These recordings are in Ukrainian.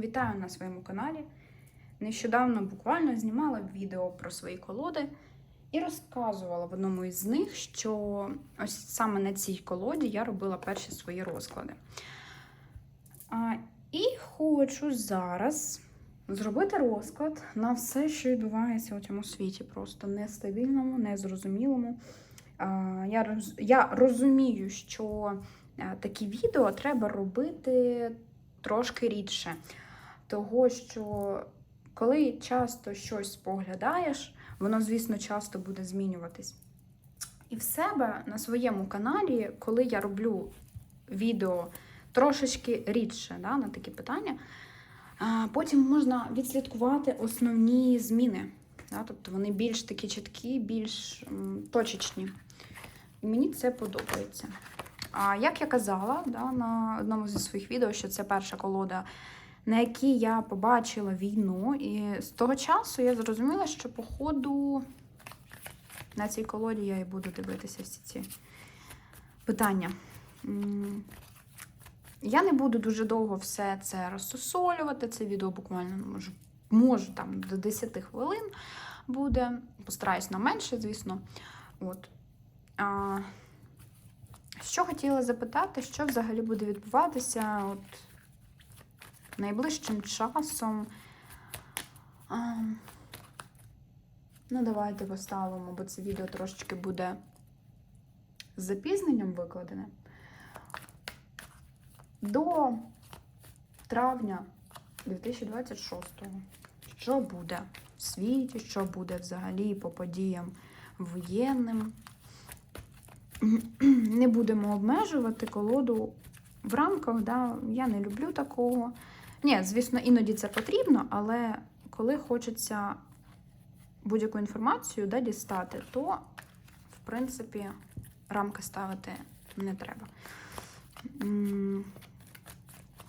Вітаю на своєму каналі. Нещодавно буквально знімала відео про свої колоди і розказувала в одному із них, що ось саме на цій колоді я робила перші свої розклади. А, і хочу зараз зробити розклад на все, що відбувається у цьому світі, просто нестабільному, незрозумілому. Я, роз, я розумію, що е, такі відео треба робити трошки рідше. Того, що коли часто щось споглядаєш, воно, звісно, часто буде змінюватись. І в себе на своєму каналі, коли я роблю відео трошечки рідше да, на такі питання, потім можна відслідкувати основні зміни. Да, тобто вони більш такі чіткі, більш точечні. І мені це подобається. А як я казала да, на одному зі своїх відео, що це перша колода, на якій я побачила війну, і з того часу я зрозуміла, що, по ходу, на цій колоді я і буду дивитися всі ці питання. Я не буду дуже довго все це розсусолювати. Це відео буквально ну, може, може там до 10 хвилин буде. Постараюсь на менше, звісно. От. А, що хотіла запитати, що взагалі буде відбуватися от найближчим часом. А, ну, давайте поставимо, бо це відео трошечки буде з запізненням викладене. До травня 2026-го. Що буде в світі, що буде взагалі по подіям воєнним не будемо обмежувати колоду в рамках, да, я не люблю такого. Ні, звісно, іноді це потрібно, але коли хочеться будь-яку інформацію да, дістати, то, в принципі, рамки ставити не треба.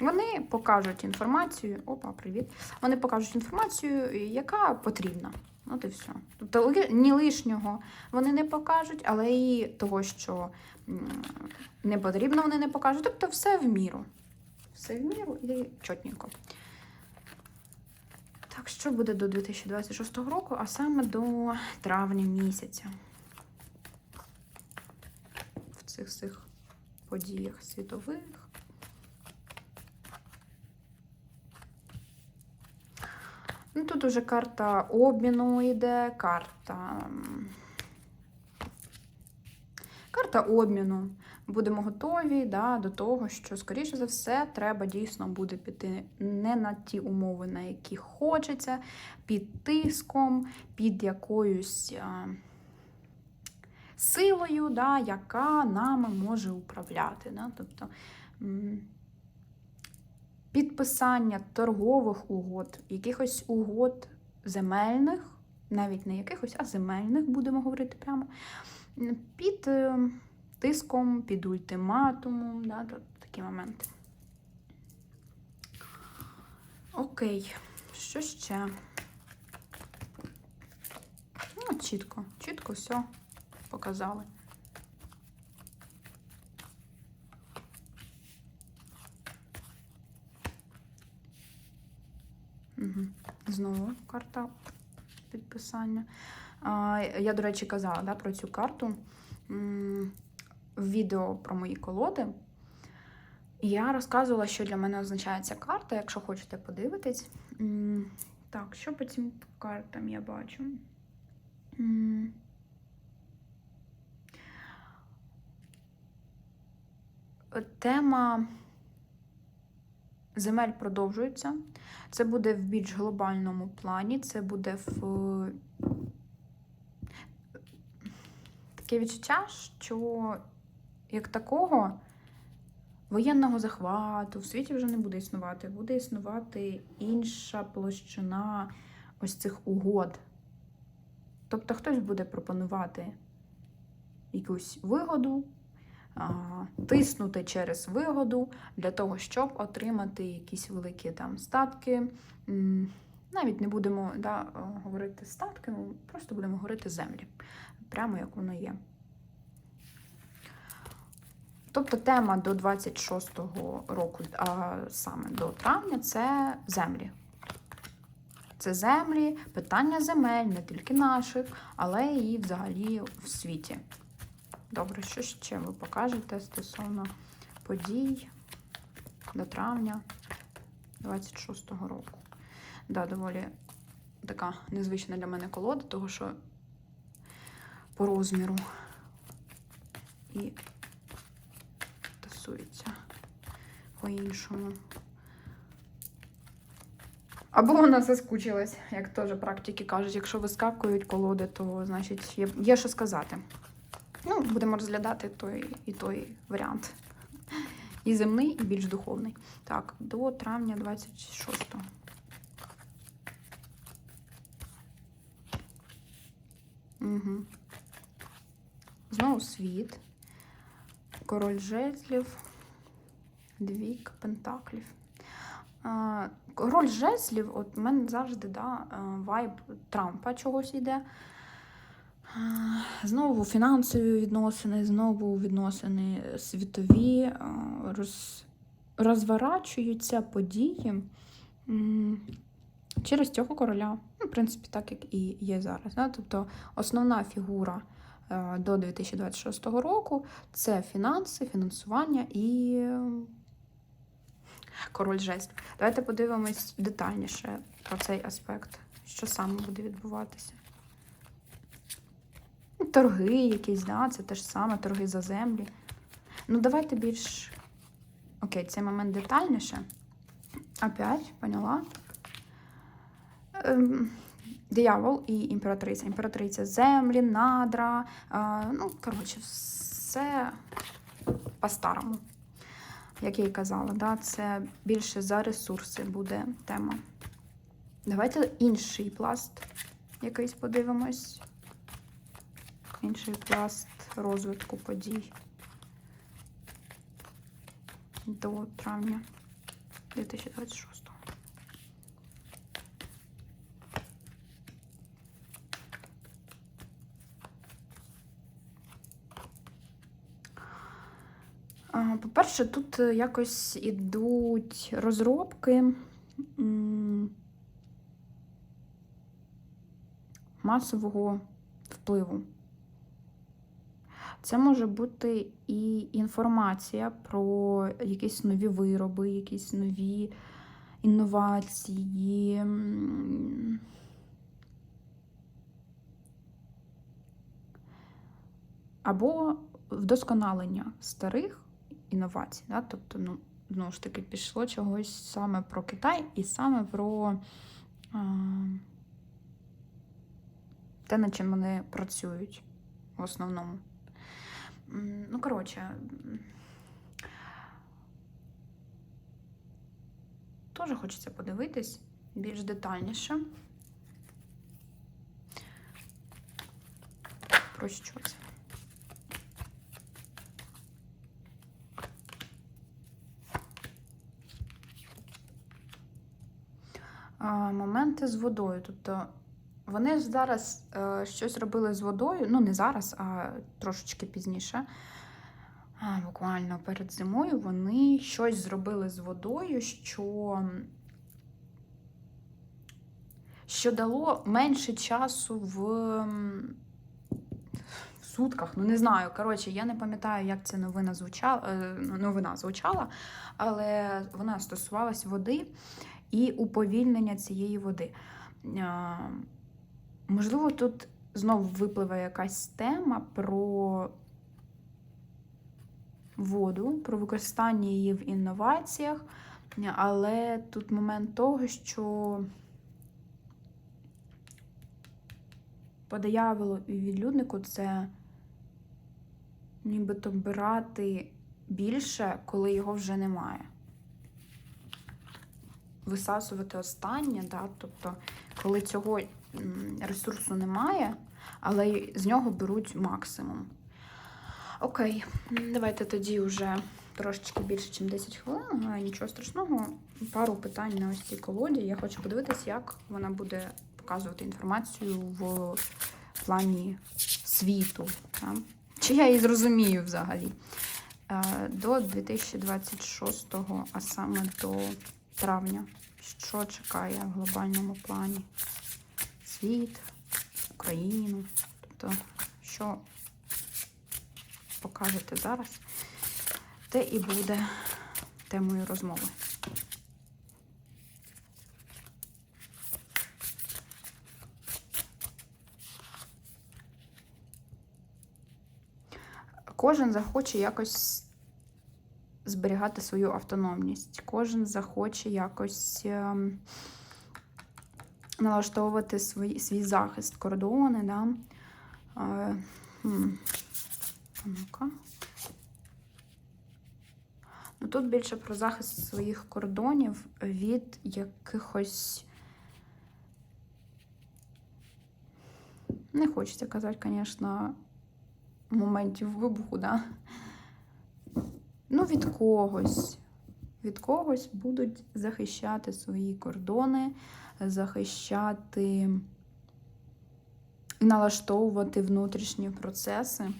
Вони покажуть інформацію. Опа, привіт. Вони покажуть інформацію, яка потрібна. От і все. Тобто ні лишнього вони не покажуть, але і того, що не потрібно, вони не покажуть. Тобто все в міру. Все в міру і чотненько. Так, що буде до 2026 року, а саме до травня місяця. В цих всіх подіях світових. Ну, тут уже карта обміну йде, карта. Карта обміну. Будемо готові да, до того, що, скоріше за все, треба дійсно буде піти не на ті умови, на які хочеться, під тиском, під якоюсь а, силою, да, яка нами може управляти. Да? Тобто, підписання торгових угод, якихось угод земельних, навіть не якихось, а земельних, будемо говорити прямо, під е, тиском, під ультиматумом, да, такі моменти. Окей, що ще? Ну, чітко, чітко все показали. Угу. Знову карта підписання. Я, до речі, казала да, про цю карту відео про мої колоди. Я розказувала, що для мене означає ця карта, якщо хочете подивитись. Так, що по цим картам я бачу? Тема земель продовжується. Це буде в більш глобальному плані, це буде в таке відчуття, що як такого воєнного захвату в світі вже не буде існувати. Буде існувати інша площина ось цих угод. Тобто хтось буде пропонувати якусь вигоду, тиснути через вигоду для того, щоб отримати якісь великі там статки. Навіть не будемо да, говорити статки, просто будемо говорити землі, прямо як воно є. Тобто тема до 26-го року, а саме до травня, це землі. Це землі, питання земель, не тільки наших, але і взагалі в світі. Добре, що ще ви покажете стосовно подій до травня 26-го року? Да, доволі така незвична для мене колода, тому що по розміру і тасується по-іншому. Або вона заскучилась, як теж практики кажуть, якщо вискакують колоди, то значить є, є що сказати. Ну, будемо розглядати той і той варіант. І земний, і більш духовний. Так, до травня 26-го. Угу. Знову світ. Король жезлів. Двік пентаклів. Король жезлів, от в мене завжди да, е, вайб Трампа чогось йде. Знову фінансові відносини, знову відносини світові, а, роз, розворачуються події через цього короля. Ну, в принципі, так як і є зараз. Да? Тобто основна фігура е, до 2026 року це фінанси, фінансування і е, король жезлів. Давайте подивимось детальніше про цей аспект, що саме буде відбуватися. Торги якісь, да, це те ж саме, торги за землі. Ну, давайте більш. Окей, цей момент детальніше. Опять, поняла. Ем, диявол і імператриця. Імператриця землі, надра. Е, ну, коротше, все по-старому. Як я і казала, да, це більше за ресурси буде тема. Давайте інший пласт якийсь подивимось. Інший пласт розвитку подій до травня 2026. А, По-перше, тут е, якось ідуть розробки масового впливу. Це може бути і інформація про якісь нові вироби, якісь нові інновації. Або вдосконалення старих інновацій. Да? Тобто, ну, знову ж таки, пішло чогось саме про Китай і саме про а, те, над чим вони працюють в основному. Ну, коротше, теж хочеться подивитись більш детальніше. Про що це? Моменти з водою. Тобто вони ж зараз е, щось робили з водою, ну не зараз, а трошечки пізніше. Буквально перед зимою вони щось зробили з водою, що, що дало менше часу в, в сутках. Ну, не знаю. Коротше, я не пам'ятаю, як ця новина звучала, е, новина звучала, але вона стосувалась води і уповільнення цієї води. Можливо, тут знову випливе якась тема про воду, про використання її в інноваціях, але тут момент того, що по і відлюднику це нібито брати більше, коли його вже немає висасувати останнє, да? тобто, коли цього ресурсу немає, але з нього беруть максимум. Окей, давайте тоді вже трошечки більше, ніж 10 хвилин, але нічого страшного. Пару питань на ось цій колоді. Я хочу подивитися, як вона буде показувати інформацію в плані світу. Да? Чи я її зрозумію взагалі? е, до 2026, а саме до травня. Що чекає в глобальному плані? Світ, Україну. Тобто, що покажете зараз, те і буде темою розмови. Кожен захоче якось зберігати свою автономність. Кожен захоче якось ем, налаштовувати свій, свій захист, кордони. Да? Е, Ну-ка. Ну, тут більше про захист своїх кордонів від якихось. Не хочеться казати, звісно, моментів вибуху, да? Ну, від когось. Від когось будуть захищати свої кордони, захищати і налаштовувати внутрішні процеси.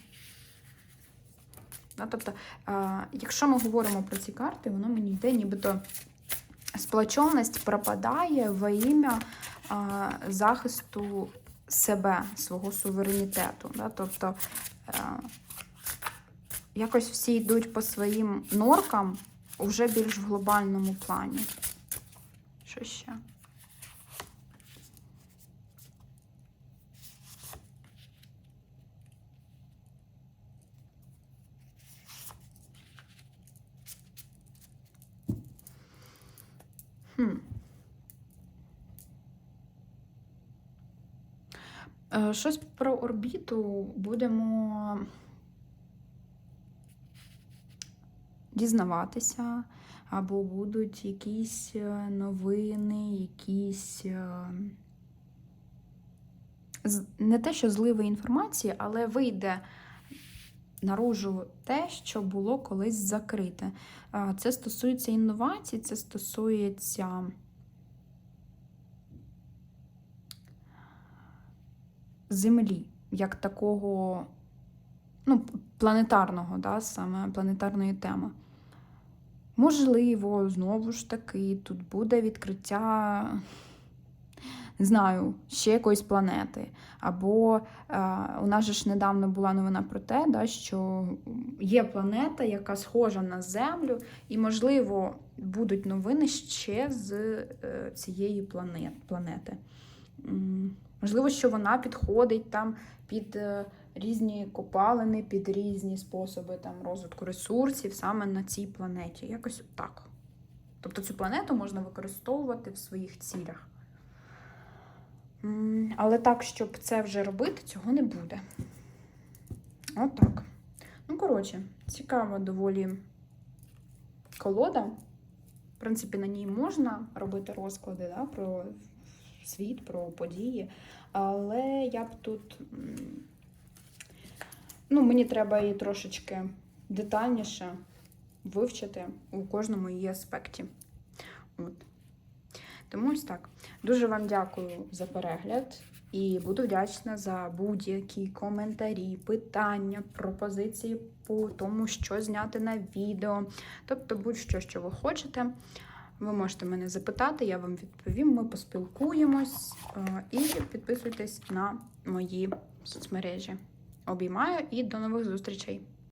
Тобто, якщо ми говоримо про ці карти, воно мені йде, нібито сплоченість пропадає во ім'я захисту себе, свого суверенітету. Тобто а, якось всі йдуть по своїм норкам вже більш в глобальному плані. Що ще? Хм. Е, Щось про орбіту будемо дізнаватися, або будуть якісь е, новини, якісь е, не те, що зливи інформації, але вийде наружу те, що було колись закрите. Це стосується інновацій, це стосується Землі, як такого ну, планетарного, да, саме планетарної теми. Можливо, знову ж таки, тут буде відкриття, не знаю, ще якоїсь планети. Або е, у нас же ж недавно була новина про те, да, що є планета, яка схожа на Землю, і, можливо, будуть новини ще з е, цієї планет, планети. Можливо, що вона підходить там під е, різні копалини, під різні способи там, розвитку ресурсів саме на цій планеті. Якось так. Тобто цю планету можна використовувати в своїх цілях. Але так, щоб це вже робити, цього не буде. Отак. Ну, коротше, цікава доволі колода. В принципі, на ній можна робити розклади да, про світ, про події. Але я б тут. Ну, мені треба її трошечки детальніше вивчити у кожному її аспекті. От. Тому ось так. Дуже вам дякую за перегляд і буду вдячна за будь-які коментарі, питання, пропозиції по тому, що зняти на відео. Тобто, будь-що, що ви хочете. Ви можете мене запитати, я вам відповім. Ми поспілкуємось е, і підписуйтесь на мої соцмережі. Обіймаю і до нових зустрічей!